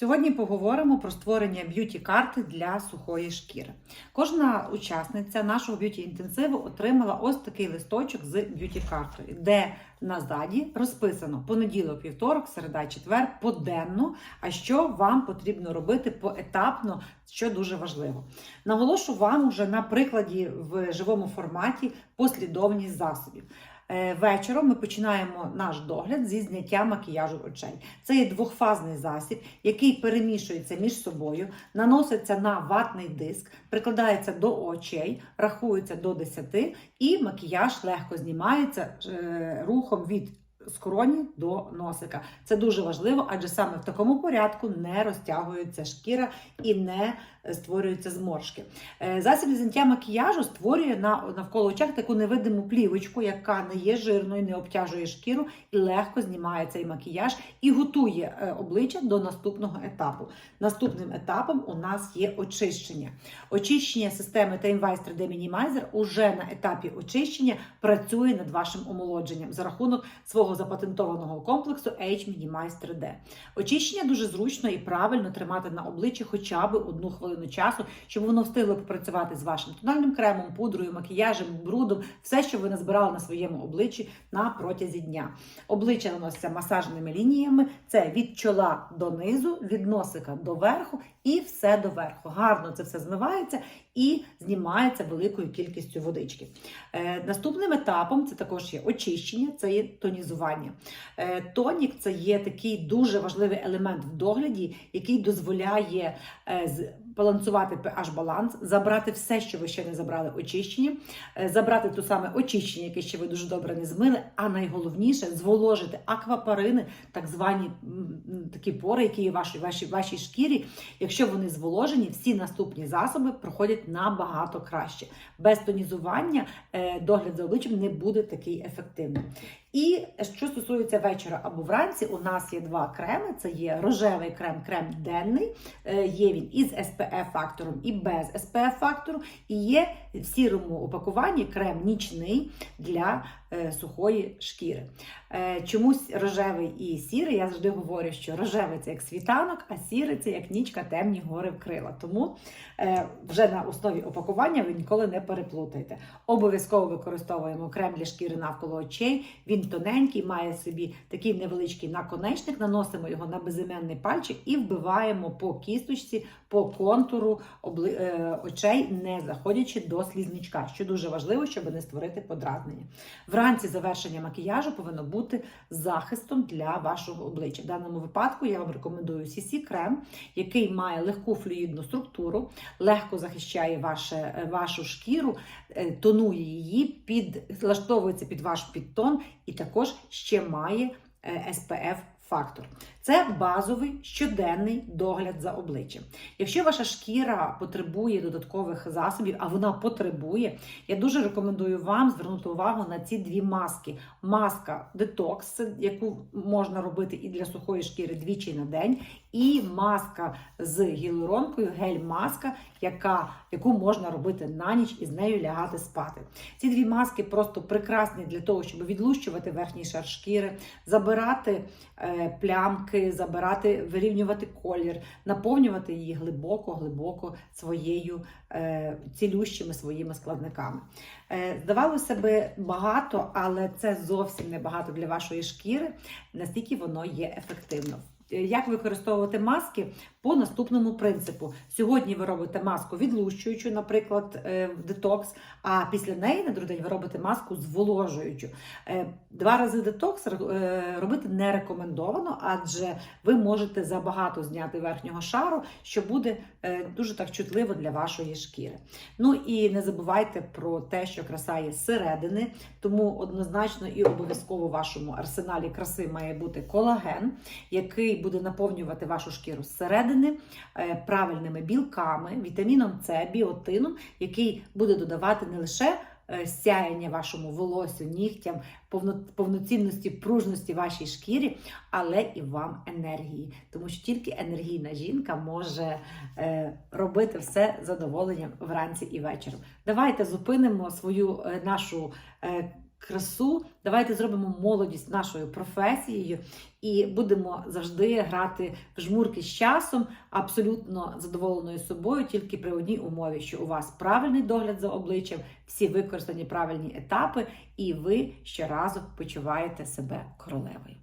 Сьогодні поговоримо про створення б'юті-карти для сухої шкіри. Кожна учасниця нашого б'юті-інтенсиву отримала ось такий листочок з б'юті-картою, де назаді розписано понеділок, вівторок, середа, четвер, поденно, а що вам потрібно робити поетапно, що дуже важливо. Наголошу вам уже на прикладі в живому форматі послідовність засобів. Е, Вечором ми починаємо наш догляд зі зняття макіяжу очей. Це є двохфазний засіб, який перемішується між собою, наноситься на ватний диск, прикладається до очей, рахується до 10 і макіяж легко знімається е, рухом від скроні до носика. Це дуже важливо, адже саме в такому порядку не розтягується шкіра і не е, створюються зморшки. Е, Засіб зняття макіяжу створює навколо очах таку невидиму плівочку, яка не є жирною, не обтяжує шкіру і легко знімає цей макіяж і готує е, обличчя до наступного етапу. Наступним етапом у нас є очищення. Очищення системи Timewise 3D Minimizer уже на етапі очищення працює над вашим омолодженням за рахунок свого запатентованого комплексу H-Minimize 3D. Очищення дуже зручно і правильно тримати на обличчі хоча б одну хвилину часу, щоб воно встигло попрацювати з вашим тональним кремом, пудрою, макіяжем, брудом, все, що ви назбирали на своєму обличчі на протязі дня. Обличчя наноситься масажними лініями. Це від чола до низу, від носика до верху і все до верху. Гарно це все змивається і знімається великою кількістю водички. Е, наступним етапом це також є очищення, це є тонізування. Е, тонік це є такий дуже важливий елемент в догляді, який дозволяє е, балансувати pH баланс, забрати все, що ви ще не забрали очищення, е, забрати ту саме очищення, яке ще ви дуже добре не змили. А найголовніше зволожити аквапарини, так звані такі пори, які є в вашій, вашій, вашій шкірі. Якщо вони зволожені, всі наступні засоби проходять набагато краще. Без тонізування е, догляд за обличчям не буде такий ефективним. І що стосується вечора або вранці, у нас є два креми: це є рожевий крем, крем денний. Е, Є він із SPF фактором і без СПФ-фактору. І є в сірому упакуванні крем нічний для сухої шкіри. Е, Чомусь рожевий і сірий. Я завжди говорю, що рожевий це як світанок, а сірий це як нічка, темні гори вкрила. Тому е, вже на основі опакування ви ніколи не переплутайте. Обов'язково використовуємо крем для шкіри навколо очей. Він тоненький, має собі такий невеличкий наконечник, наносимо його на безіменний пальчик і вбиваємо по кісточці, по контуру е, очей, не заходячи до слізничка, що дуже важливо, щоб не створити подразнення. Вранці завершення макіяжу повинно бути захистом для вашого обличчя. В даному випадку я вам рекомендую CC крем, який має легку флюїдну структуру, легко захищає ваше, е, вашу шкіру, е, тонує її, підлаштовується під ваш підтон і також ще має е, SPF фактор. Це базовий щоденний догляд за обличчям. Якщо ваша шкіра потребує додаткових засобів, а вона потребує, я дуже рекомендую вам звернути увагу на ці дві маски: маска детокс, яку можна робити і для сухої шкіри двічі на день, і маска з гіалуронкою, гель-маска, яка, яку можна робити на ніч і з нею лягати спати. Ці дві маски просто прекрасні для того, щоб відлущувати верхній шар шкіри, забирати е, плямки, забирати, вирівнювати колір, наповнювати її глибоко-глибоко своєю е, цілющими своїми складниками. Е, здавалося би, багато, але це зовсім не багато для вашої шкіри, настільки воно є ефективно. Як використовувати маски по наступному принципу? Сьогодні ви робите маску відлущуючу, наприклад, е, детокс, а після неї на другий день ви робите маску зволожуючу. Е, Два рази детокс е, робити не рекомендовано, адже ви можете забагато зняти верхнього шару, що буде дуже так чутливо для вашої шкіри. Ну і не забувайте про те, що краса є зсередини, тому однозначно і обов'язково в вашому арсеналі краси має бути колаген, який буде наповнювати вашу шкіру зсередини е, правильними білками, вітаміном С, біотином, який буде додавати не лише е, сяєння вашому волосю, нігтям, повноцінності, пружності вашій шкірі, але і вам енергії. Тому що тільки енергійна жінка може е, робити все задоволенням вранці і вечором. Давайте зупинимо свою нашу. Красу. Давайте зробимо молодість нашою професією і будемо завжди грати в жмурки з часом, абсолютно задоволеною собою, тільки при одній умові, що у вас правильний догляд за обличчям, всі використані правильні етапи, і ви щоразу почуваєте себе королевою.